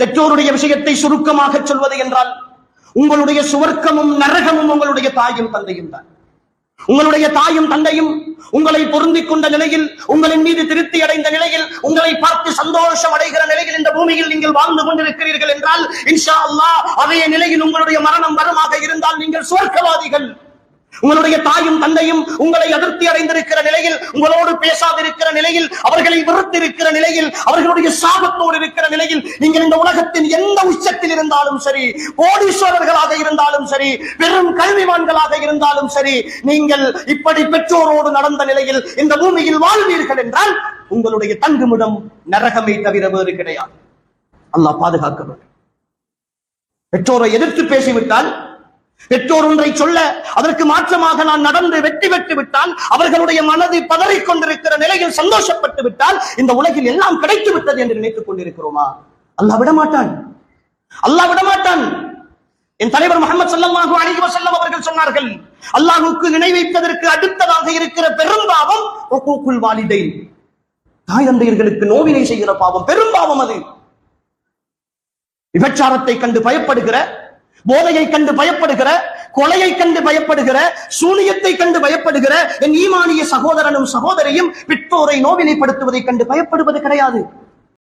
பெற்றோருடைய விஷயத்தை சுருக்கமாக சொல்வது என்றால் உங்களுடைய சுவர்க்கமும் நரகமும் உங்களுடைய தாயும் தந்தையும் தான். உங்களுடைய தாயும் தந்தையும் உங்களை பொருந்திக் கொண்ட நிலையில் உங்களின் மீது திருப்தி அடைந்த நிலையில் உங்களை பார்த்து சந்தோஷம் அடைகிற நிலையில் இந்த பூமியில் நீங்கள் வாழ்ந்து கொண்டிருக்கிறீர்கள் என்றால் இன்ஷா அல்லாஹ் அதே நிலையில் உங்களுடைய மரணம் வரமாக இருந்தால் நீங்கள் சுவர்க்கவாதிகள். உங்களுடைய தாயும் தந்தையும் உங்களை அதிருப்தி அடைந்திருக்கிற நிலையில் உங்களோடு பேசாதிருக்கிற நிலையில் அவர்களை வெறுத்திருக்கிற நிலையில் அவர்களுடைய சாபத்தோடு இருக்கிற நிலையில் நீங்கள் இந்த உலகத்தின் எந்த உச்சத்தில் இருந்தாலும் சரி கோடீஸ்வரர்களாக இருந்தாலும் சரி பெரும் கல்விமான்களாக இருந்தாலும் சரி நீங்கள் இப்படி பெற்றோரோடு நடந்த நிலையில் இந்த பூமியில் வாழ்வீர்கள் என்றால் உங்களுடைய தங்குமிடம் நரகமே தவிர வேறு கிடையாது. அல்லாஹ் பாதுகாக்க வேண்டும். பெற்றோரை எதிர்த்து பேசிவிட்டால் பெற்றோர் ஒன்றை சொல்ல அதற்கு மாற்றமாக நான் நடந்து வெற்றி பெற்று விட்டால் அவர்களுடைய மனதை பதறிக் கொண்டிருக்கிற நிலையில் சந்தோஷப்பட்டு விட்டால் இந்த உலகில் எல்லாம் கிடைத்து விட்டது என்று நினைத்துக் கொண்டிருக்கிறோமா? அல்லாஹ் விடமாட்டான். அல்லாஹ் விடமாட்டான். என் தலைவர் முகமது ஸல்லல்லாஹு அலைஹி வசல்லம் அவர்கள் சொன்னார்கள் அல்லாஹுக்கு நினைவைப்பதற்கு அடுத்ததாக இருக்கிற பெரும்பாவம் வாலிதை தாய் தந்தையர்களுக்கு நோவினை செய்கிற பாவம் பெரும்பாவம் அது. விபச்சாரத்தை கண்டு பயப்படுகிற போதையை கண்டு பயப்படுகிற கொலையை கண்டு பயப்படுகிற சூனியத்தை கண்டு பயப்படுகிற என் ஈமானிய சகோதரனும் சகோதரியும் பெற்றோரை நோவினைப்படுத்துவதை கண்டு பயப்படுவது கிடையாது.